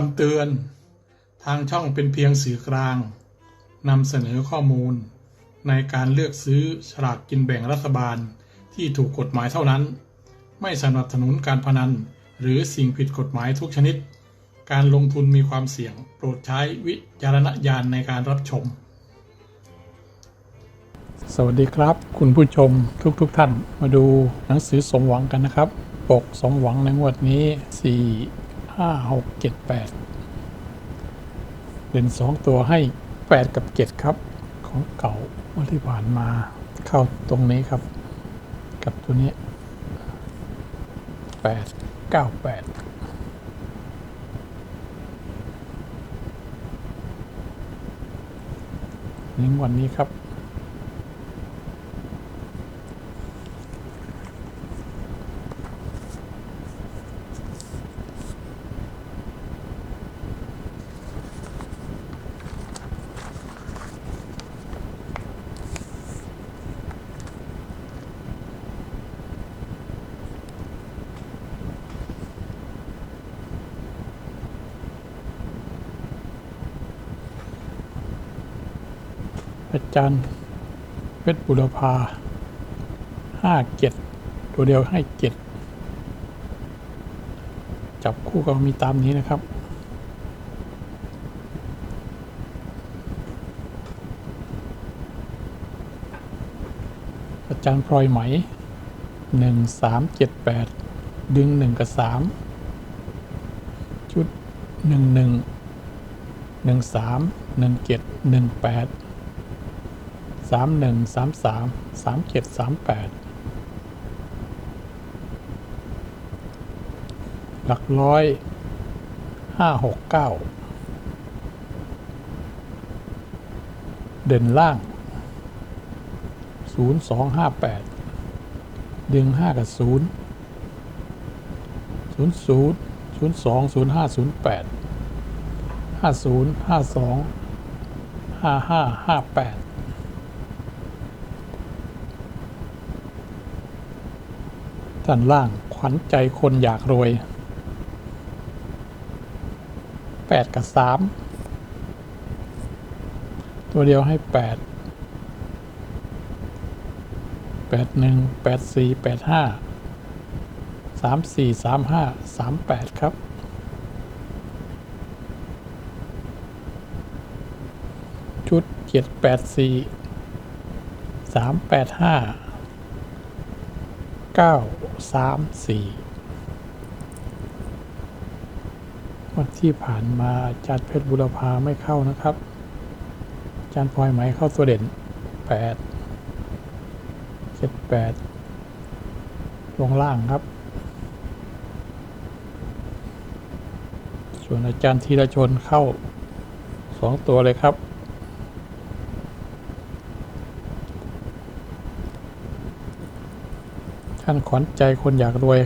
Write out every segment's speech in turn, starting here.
คำเตือน ทางช่องเป็นเพียงสื่อกลางนำเสนอข้อมูล ในการเลือกซื้อฉลากกินแบ่งรัฐบาลที่ถูกกฎหมายเท่านั้น ไม่สนับสนุนการพนัน หรือสิ่งผิดกฎหมายทุกชนิด การลงทุนมีความเสี่ยง โปรดใช้วิจารณญาณในการรับชม สวัสดีครับ คุณผู้ชมทุกๆทท่านมาดูหนังสือสมหวังกันนะครับ ปกสมหวังในงวดนี้ 4 5 6 7 8เด่น2ตัวให้8กับ7ครับ ของเก่าวันที่ผ่านมาเข้าตรงนี้ครับ กับตัวนี้8 9 8ในวันนี้ครับ จารย์เพชรบุรพาห้าเจ็ดตัวเดียวให้เจ็ดจับคู่ก็มีตามนี้นะครับ อาจารย์พลอยไหมหนึ่งสามเจ็ดแปดดึงหนึ่งกับสามชุดหนึ่งหนึ่งหนึ่งสามหนึ่งเจ็ดหนึ่งแปด สามหนึ่งสามสามสามเจ็ดสามแปดหลักร้อยห้าหกเก้าเด่นล่าง 0258 ดึง 5 กับ 0 00 02 0508 50 52 55 58 ด้านย์ห้าสองห้าห้าห้าแปดด้านล่างขวัญใจคนอยากรวยแปดกับสามตัวเดียวให้แปดแปดหนึ่งแปดสี่แปดห้าสามสี่สามห้าสามแปดครับ ชุดเจ็ดแปด สามสามสี่วันที่ผ่านมาอาจารย์เพชรบุรพาไม่เข้านะครับ อาจารย์พลอยไหมเข้าตัวเด่นแปดเจ็ดแปดลงล่างครับ ส่วนอาจารย์ธีรชนเข้าสองตัวเลยครับ ท่านขวัญใจคนอยากรวย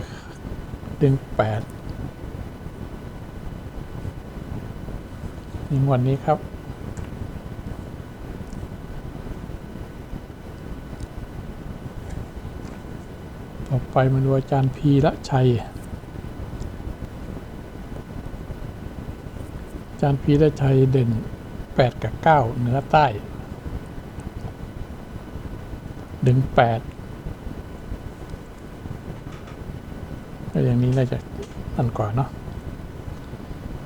ดึงแปดในวันนี้ครับ ต่อไปมาดูอาจารย์พีละชัย อาจารย์พีละชัยเด่น 8 กับ 9 เหนือใต้ ดึง 8 ก็ อย่างนี้น่าจะนั่นกว่าเนาะ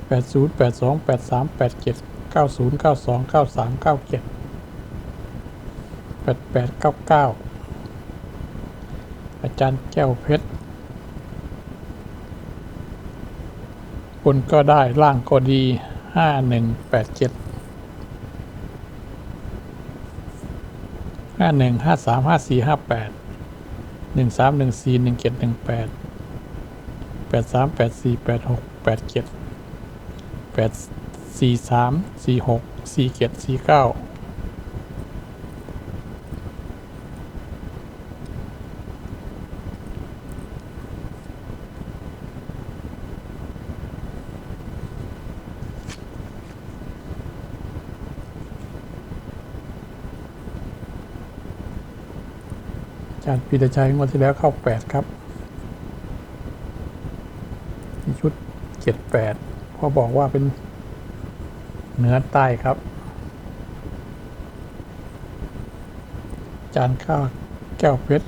แปดศูนย์แปดสองแปดสามแปดเจ็ดเก้าศูนย์เก้าสองเก้าสามเก้าเจ็ดแปดแปดเก้าเก้าอาจารย์แก้วเพชรบนก็ได้ล่างก็ดีห้าหนึ่งแปดเจ็ดห้าหนึ่งห้าสามห้าสี่ห้าแปดหนึ่งสามหนึ่งสี่หนึ่งเจ็ดหนึ่งแปด ดสามแปดสี่แปดหกแปดเจ็ดแปดสี่สามสี่หกสี่เจ็ดสี่เก้าจารย์ปีตชัยงวดที่แล้วเข้าแปดครับ ชุด เจ็ดแปดเพราะบอกว่าเป็นเหนือใต้ครับ จานข้าวแก้วเพชร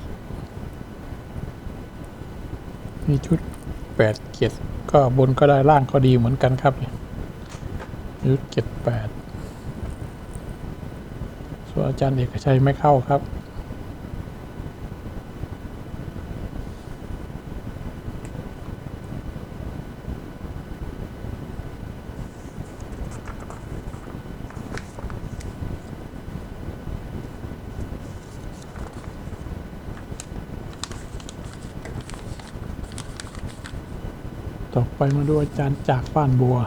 มีชุดแปดเกียรก็บนก็ได้ล่างก็ดีเหมือนกันครับชุดเกียรติแปดส่วนอาจารย์เอกชัยไม่เข้าครับ ไปมาดูอาจารย์จากบ้านบัว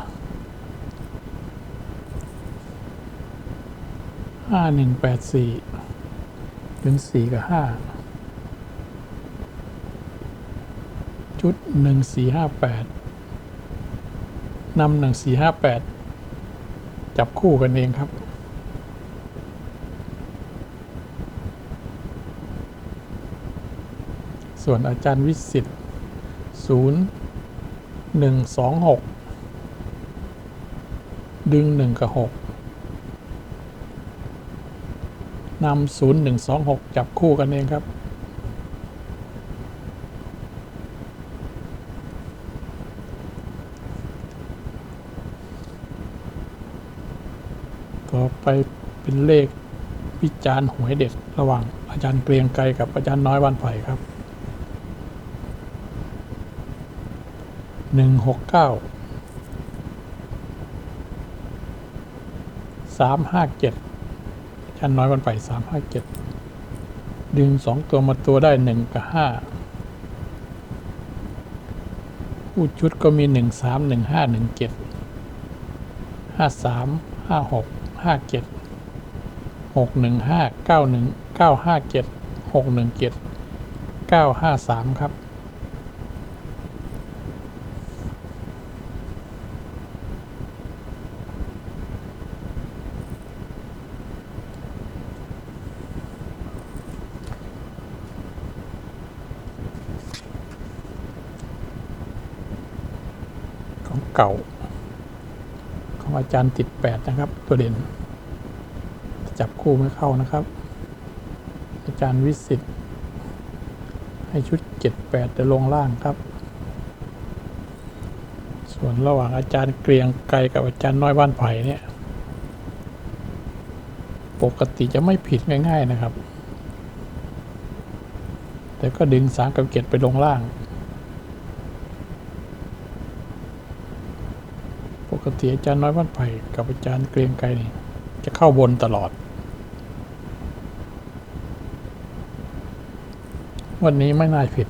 ห้าหนึ่งแปดสี่เป็นสี่กับห้าชุดหนึ่งสี่ห้าแปดนำหนึ่งสี่ห้าแปดจับคู่กันเองครับส่วนอาจารย์วิสิตศูนย์ หนึ่งสองหกดึงหนึ่งกับหกนำศูนย์หนึ่งสองหกจับคู่กันเองครับ ต่อไปเป็นเลขวิจารณ์หวยเด็ดระหว่างอาจารย์เกรียงไกรกับอาจารย์น้อยวันไผ่ครับ หนึ่งหกเก้าสามห้าเจ็ดชั้นน้อยวันไปสามห้าเจ็ดดึงสองตัวมาตัวได้หนึ่งกับห้าผู้ชุดก็มีหนึ่งสามหนึ่งห้าหนึ่งเจ็ดห้าสามห้าหกห้าเจ็ดหกหนึ่งห้าเก้าหนึ่งเก้าห้าเจ็ดหกหนึ่งเจ็ดเก้าห้าสามครับ ของเก่า ของอา จารย์ติดแปดนะครับ ตัวเด่น จับคู่ไม่เข้านะครับ อาจารย์วิสิตให้ชุดเจ็ดแปดจะลงล่างครับ ส่วนระหว่างอาจารย์เกรียงไกรกับอาจารย์น้อยบ้านไผ่เนี่ย ปกติจะไม่ผิดง่าย ๆนะครับ แต่ก็ดึงสามกับเกตไปลงล่าง กติอาจารย์น้อยบ้านไผ่กับอาจารย์เกรียงไกรนี่จะเข้าบนตลอด วันนี้ไม่น่าผิด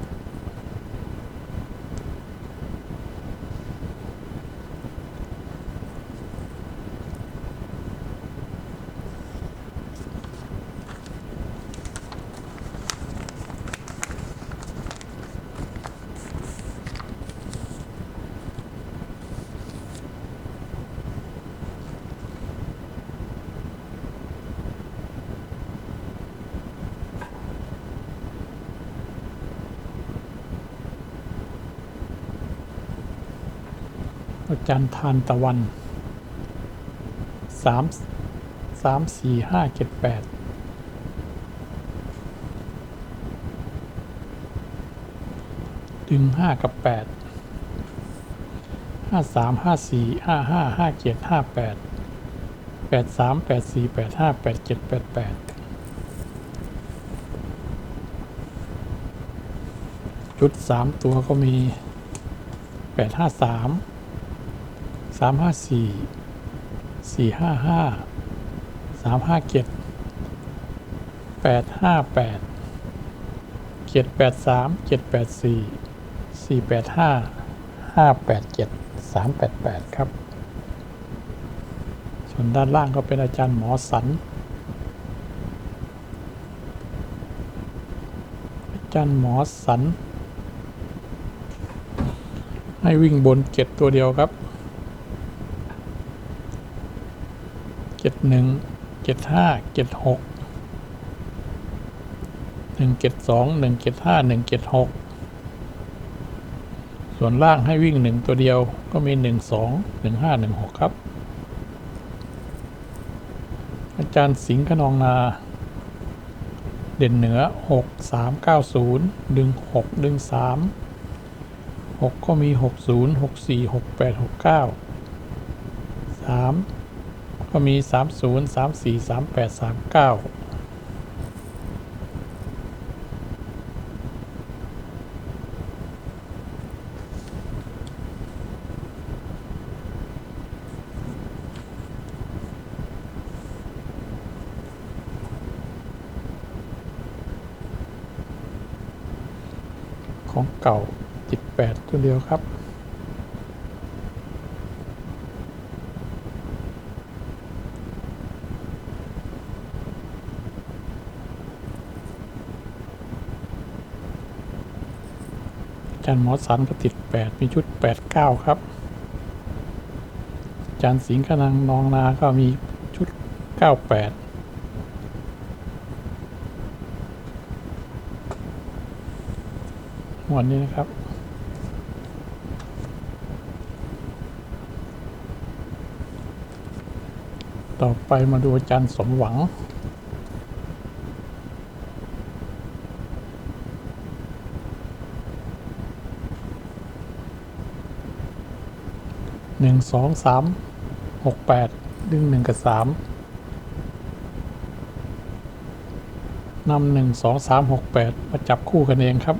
จารย์ทานตะวันสามสามสี่ห้าเจ็ดแปดดึงห้ากับแปดห้าสามห้าสี่ห้าห้าห้าเจ็ดห้าแปดแปดสามแปดสี่แปดห้าแปดเจ็ดแปดแปดชุดสามตัวก็มีแปดห้าสาม สามห้าสี่สี่ห้าห้าสามห้าเจ็ดแปดห้าแปดเจ็ดแปดสามเจ็ดแปดสี่สี่แปดห้าห้าแปดเจ็ดสามแปดแปดครับ ส่วนด้านล่างก็เป็นอาจารย์หมอสัน อาจารย์หมอสัน ให้วิ่งบนเจ็ดตัวเดียวครับ เจ็ด หนึ่งเจ็ดห้าเจ็ดหกหนึ่งเจ็ดสองหนึ่งเจ็ดห้าหนึ่งเจ็ดหกส่วนล่างให้วิ่งหนึ่งตัวเดียวก็มีหนึ่งสองหนึ่งห้าหนึ่งหกครับ อาจารย์สิงห์ขนองนา เด่นเหนือหกสามเก้าศูนย์ดึงหกดึงสามหกก็มีหกศูนย์หกสี่หกแปดหกเก้าสาม ก็มีสามศูนย์สามสี่สามแปดสามเก้าของเก่าติดแปดตัวเดียวครับาจารย์หมอสันก็ติดแปดมีชุดแปดเก้าครับ อาจารย์สิงห์ขนังนองนาก็มีชุดเก้าแปดวันนี้นะครับ ต่อไปมาดูอาจารย์สมหวัง นึ่งสองสามหกแปดดึงหนึ่งกับสามนำหนึ่งสองสามหกแปดมาจับคู่กันเองครับ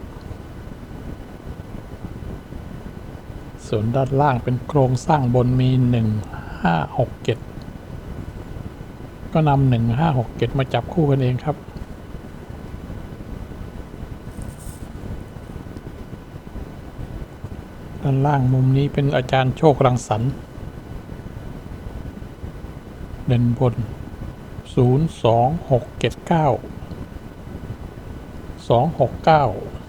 ส่วนด้านล่างเป็นโครงสร้างบนมีหนึ่งห้าหกเจ็ดก็นำหนึ่งห้าหกเจ็ดมาจับคู่กันเองครับ ด้านล่างมุมนี้เป็นอาจารย์โชครังสรรค์เด่นบน 02679 269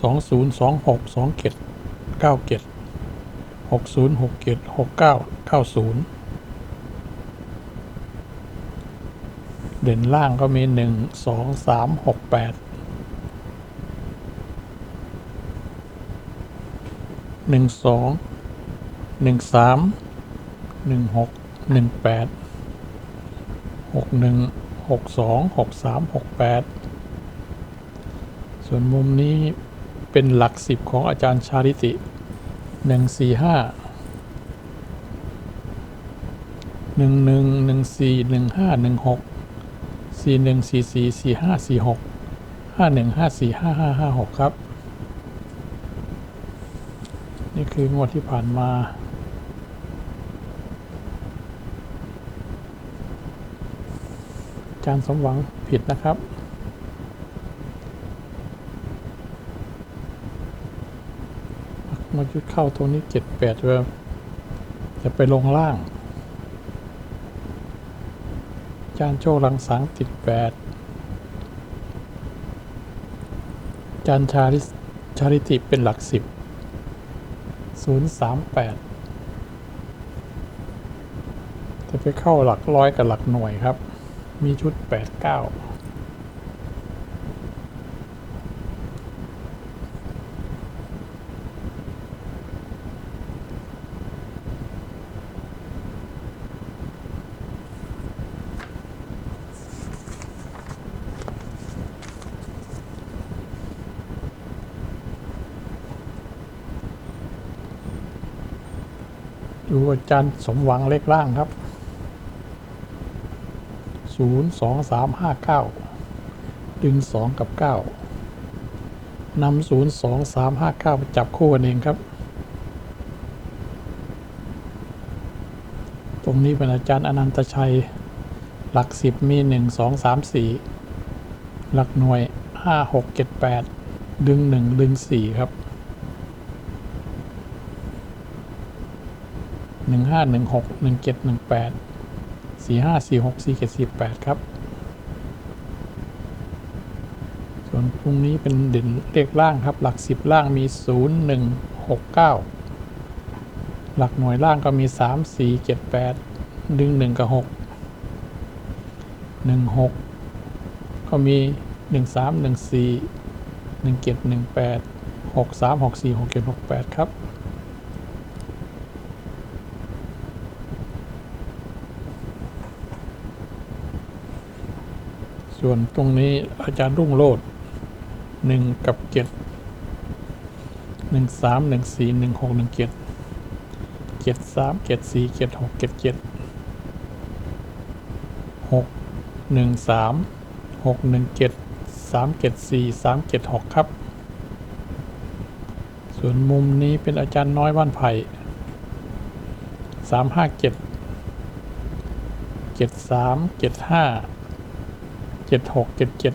2026 27 97 6067 69 90 เด่นล่างก็มี 1 2 3 6 8 หนึ่งสองหนึ่งสามหนึ่งหกหนึ่งแปดหกหนึ่งหกสองหกสามหกแปดส่วนมุมนี้เป็นหลักสิบของอาจารย์ชาลิติหนึ่งสี่ห้าหนึ่งหนึ่งหนึ่งสี่หนึ่งห้าหนึ่งหกสี่หนึ่งสี่สี่สี่ห้าสี่หกห้าหนึ่งห้าสี่ห้าห้าห้าหกครับ นี่คืองวดที่ผ่านมาอาจารสมหวังผิดนะครับ มายุดเข้าตรงนี้เจ็ดแปดเจะจะไปลงล่าง จารย์โชคลังสังติดแปดจารย์ชาลิชาลิติเป็นหลักสิบ ศูนย์สามแปดจะไปเข้าหลักร้อยกับหลักหน่วยครับ มีชุดแปดเก้า ดูอาจารย์สมหวังเลขล่างครับศูนย์สองสามห้าเก้าดึงสองกับเก้านำศูนย์สองสามห้าเก้าไปจับคู่กันเองครับ ตรงนี้เป็นอาจารย์อนันตชัย หลักสิบมีหนึ่งสองสามสี่หลักหน่วยห้าหกเจ็ดแปดดึงหนึ่งดึงสี่ครับ หนึ่งห้าหนึ่งหกหนึ่งเจ็ดหนึ่งแปดสี่ห้าสี่หกสี่เจ็ดสี่แปดครับ ส่วนพรุ่งนี้เป็นเด่นเลขล่างครับ หลักสิบล่างมีศูนย์หนึ่งหกเก้าหลักหน่วยล่างก็มีสามสี่เจ็ดแปดดึงหนึ่งกับหกหนึ่งหกก็มีหนึ่งสามหนึ่งสี่หนึ่งเจ็ดหนึ่งแปดหกสามหกสี่หกเจ็ดหกแปดครับ ส่วนตรงนี้อาจารย์รุ่งโรดหนึ่งกับเจ็ดหนึ่งสามหนึ่งสี่หนึ่งหกหนึ่งเจ็ดเจ็ดสามเจ็ดสี่เจ็ดหกเจ็ดเจ็ดหกหนึ่งสามหกหนึ่งเจ็ดสามเจ็ดสี่สามเจ็ดหกครับ ส่วนมุมนี้เป็นอาจารย์น้อยบ้านไผ่สามห้าเจ็ดเจ็ดสามเจ็ดห้า เจ็ดหกเจ็ดเจ็ด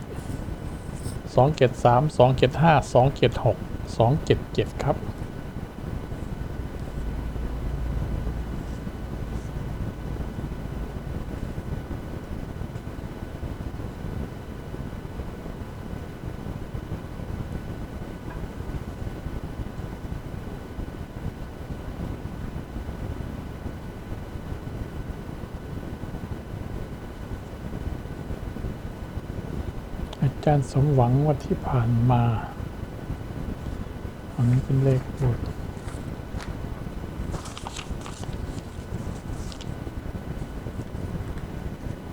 สองเจ็ดสามสองเจ็ดห้าสองเจ็ดหกสองเจ็ดเจ็ดครับ อาจารย์สมหวังว่าที่ผ่านมา อันนี้เป็นเลขบท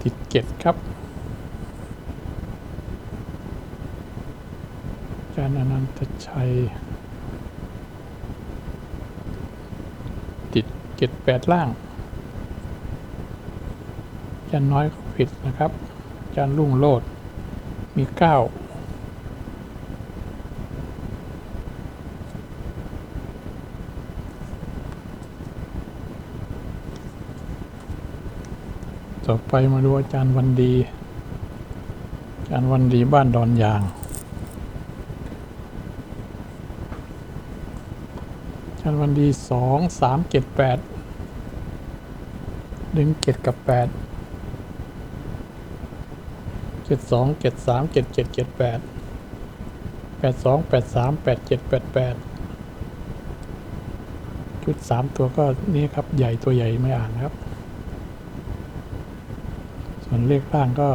ติดเจ็ดครับ อาจารย์อนันตชัย ติดเจ็ดแปดล่างอาจารย์น้อยก็ผิดนะครับอาจารย์รุ่งโลด มีเก้าต่อไปมาดูอาจารย์วันดี อาจารย์วันดีบ้านดอนยาง อาจารย์วันดีสองสามเจ็ดแปดดึงเจ็ดกับแปด จ็ดสองเจ็ดสามเจ็ดเจ็ดเจ็ดแปดแปดสองแปดสามแปดเจ็ดแปดแปดชุดสามตัวก็นี่ครับใหญ่ตัวใหญ่ไม่อ่านครับ ส่วนเลขล่างก็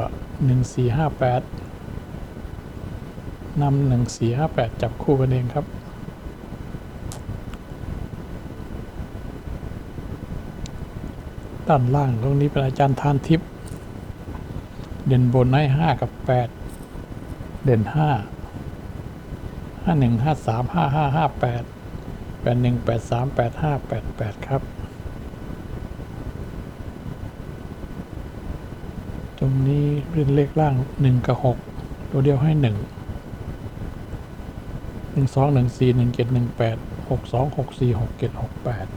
หนึ่งสี่ห้าแปดนำหนึ่งสี่ห้าแปดจับคู่กันเองครับด้านล่างตรงนี้เป็นอาจารย์ทานทิพย์ เด่นบนให้ห้ากับแปดเด่นห้าห้าหนึ่งห้าสามห้าห้าห้าแปดแปดหนึ่งแปดสามแปดห้าแปดแปดครับตรงนี้เป็นเลขล่างหนึ่งกับหกตัวเดียวให้หนึ่งหนึ่งสองหนึ่งสี่หนึ่งเจ็ดหนึ่งแปดหกสองหกสี่หกเจ็ดหกแปด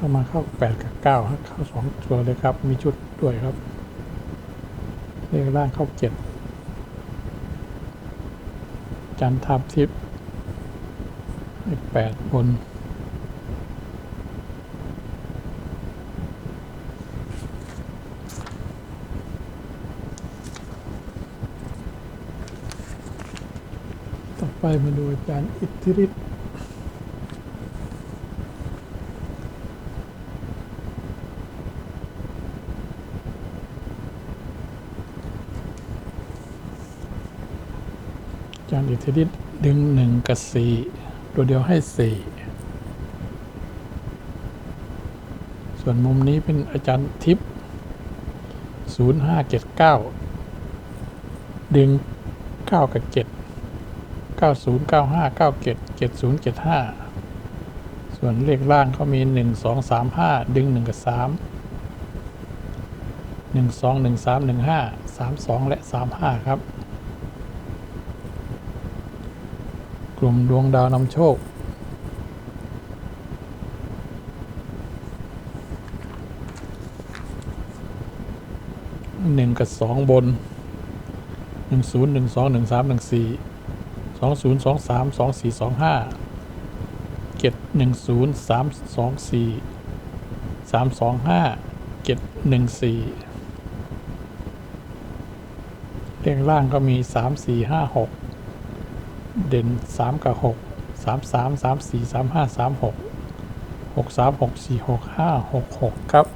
เข้ามาเข้าแปดกับเก้าเข้าสองตัวเลยครับ มีชุดด้วยครับเลขล่างเข้าเจ็ดจันทับทิพย์เลขแปดบนต่อไปมาดูอาจารย์อิทธิฤทธิ์าจารย์อิทธิฤทธิ์ดึงหนึ่งกับสี่ตัวเดียวให้สี่ส่วนมุมนี้เป็นอาจารย์ทิพย์ศูนย์ห้าเจ็ดเก้าดึงเก้ากับเจ็ดเก้าศูนย์เก้าห้าเก้าเจ็ดเจ็ดศูนย์เจ็ดห้าส่วนเลขล่างเขามีหนึ่งสองสามห้าดึงหนึ่งกับสามหนึ่งสองหนึ่งสามหนึ่งห้าสามสองและสามห้าครับ กลุ่มดวงดาวนำโชค หนึ่งกับสองบน หนึ่งศูนย์หนึ่งสองหนึ่งสามหนึ่งสี่สองศูนย์สองสามสองสี่สองห้าเจ็ดหนึ่งศูนย์สามสองสี่สามสองห้าเจ็ดหนึ่งสี่เลขล่างก็มีสามสี่ห้าหก เด่นสามกับหกสามสามสามสี่สามห้าสามหกหกสามหกสี่หกห้าหกหกครับ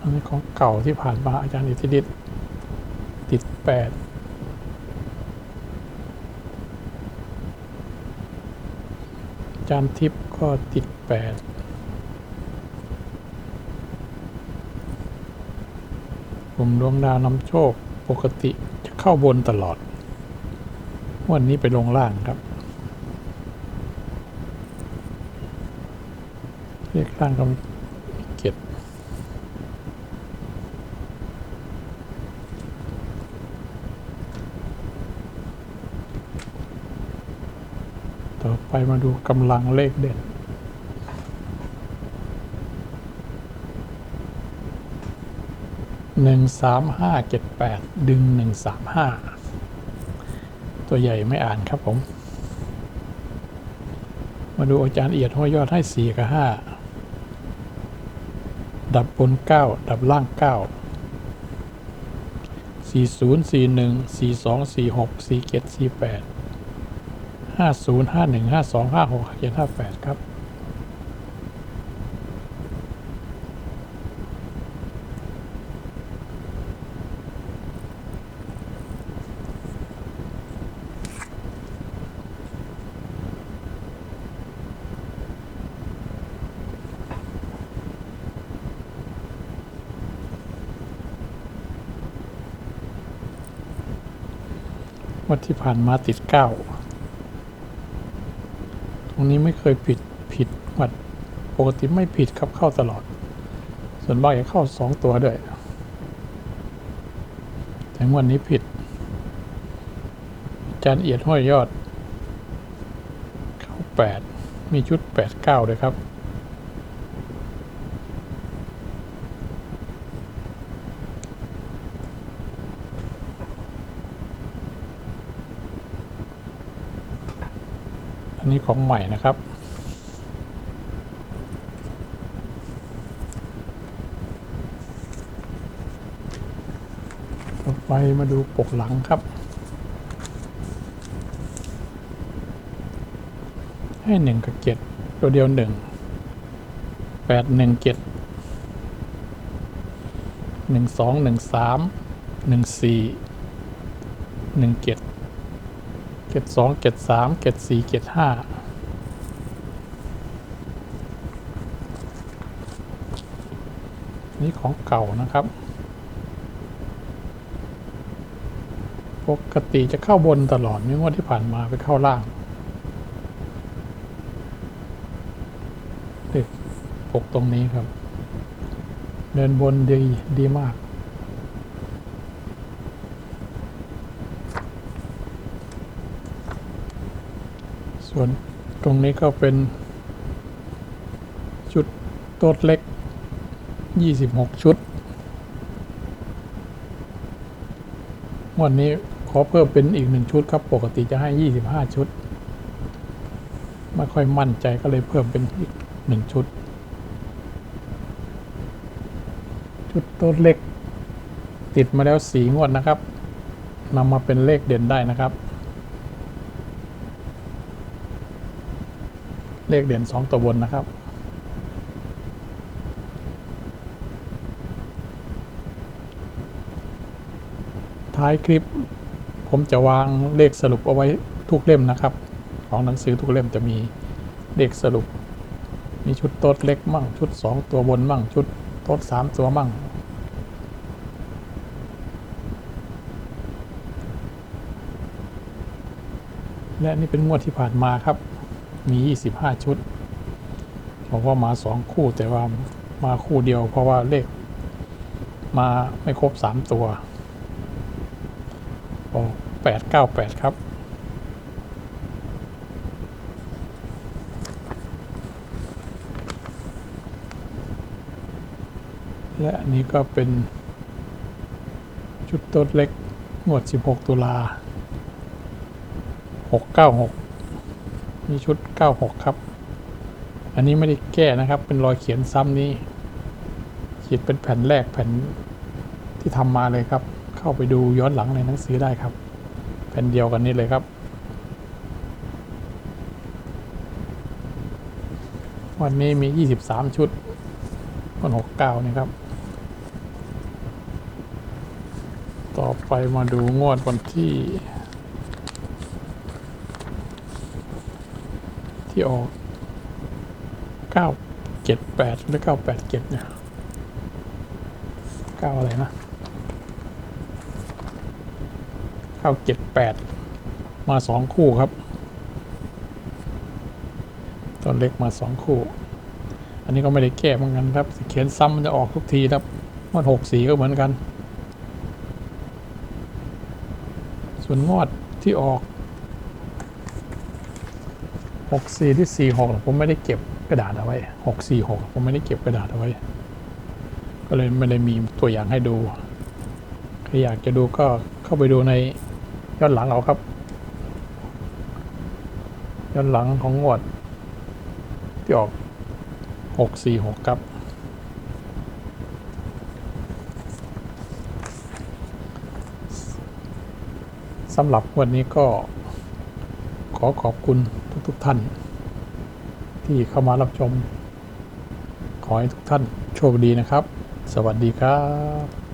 อันนี้ของเก่าที่ผ่านมาอาจารย์อิทธิฤทธิ์ติดแปดอาจารย์ทิพย์ก็ติดแปด มดวงดาวนำโชคปกติจะเข้าบนตลอด วันนี้ไปลงล่างครับ เรียกล่างก็เก็ดต่อไปมาดูกำลังเลขเด่น หนึ่งสามห้าเจ็ดแปดดึงหนึ่งสามห้าตัวใหญ่ไม่อ่านครับผม มาดูอาจารย์เอียดห้อยยอดให้สี่กับห้าดับบนเก้าดับล่างเก้าสี่ศูนย์สี่หนึ่งสี่สองสี่หกสี่เจ็ดสี่แปดห้าศูนย์ห้าหนึ่งห้าสองห้าหกเจ็ดห้าแปดครับ ที่ผ่านมาติดเก้าตรงนี้ไม่เคยผิดผิดวัดปกติไม่ผิดครับเข้าตลอด ส่วนมากจะเข้าสองตัวด้วย แต่วันนี้ผิด จารย์เอียดห้อยยอด เข้าแปดมีชุดแปดเก้าด้วยครับ นนี้ของใหม่นะครับ ต่อไปมาดูปกหลังครับ ให้หนึ่งกับเจ็ดตัวเดียวหนึ่งแปดหนึ่งเจ็ดหนึ่งสองหนึ่งสามหนึ่งสี่หนึ่งเจ็ด เกตสองเกตสามเกตสี่เกตห้านี่ของเก่านะครับ ปกติจะเข้าบนตลอดไม่ว่าที่ผ่านมาไปเข้าล่างเด็กปกตรงนี้ครับ เดินบนดีดีมาก ส่วนตรงนี้ก็เป็น ชุดโต๊ดเล็ก 26 ชุด วันนี้ขอเพิ่มเป็นอีกหนึ่งชุดครับ ปกติจะให้ 25 ชุด ไม่ค่อยมั่นใจก็เลยเพิ่มเป็นอีกหนึ่งชุด ชุดโต๊ดเล็ก ติดมาแล้วสีงวดนะครับนำมาเป็นเลขเด่นได้นะครับ เลขเด่นสองตัวบนนะครับ ท้ายคลิปผมจะวางเลขสรุปเอาไว้ทุกเล่มนะครับ ของหนังสือทุกเล่มจะมีเลขสรุป มีชุดโต๊ดเล็กมั่ง ชุดสองตัวบนมั่ง ชุดโต๊ดสามตัวมั่งและนี่เป็นงวดที่ผ่านมาครับ มี 25 ชุดบอกว่ามาสองคู่แต่ว่ามาคู่เดียว เพราะว่าเลข มาไม่ครบ 3 ตัวออก898 ครับและอันนี้ก็เป็น ชุดต๊ดเล็ก งวด 16 ตุลา 696 มีชุด 96 ครับ อันนี้ไม่ได้แก้นะครับ เป็นรอยเขียนซ้ำนี้เขียนเป็นแผ่นแรกแผ่นที่ทำมาเลยครับ เข้าไปดูย้อนหลังในหนังสือได้ครับ แผ่นเดียวกันนี้เลยครับ วันนี้มี 23 ชุดวัน69นี่ครับต่อไปมาดูงวดวันที่ ที่ออก978หรือ987เนี่ย9อะไรนะ978มา2คู่ครับตัวเล็กมา2คู่ อันนี้ก็ไม่ได้แก้เหมือนกันครับ เขียนซ้ำมันจะออกทุกทีครับงวด6สีก็เหมือนกัน ส่วนงวดที่ออก 6 4ที่4 6ผมไม่ได้เก็บกระดาษเอาไว้ 6 4 6 ผมไม่ได้เก็บกระดาษเอาไว้ ก็เลยไม่ได้มีตัวอย่างให้ดูใครอยากจะดูก็เข้าไปดูในย้อนหลังเอาครับ ย้อนหลังของงวด ที่ออก 6 4 6 ครับสำหรับวันนี้ก็ ขอขอบคุณทุกๆทท่าน ที่เข้ามารับชม ขอให้ทุกท่านโชคดีนะครับ สวัสดีครับ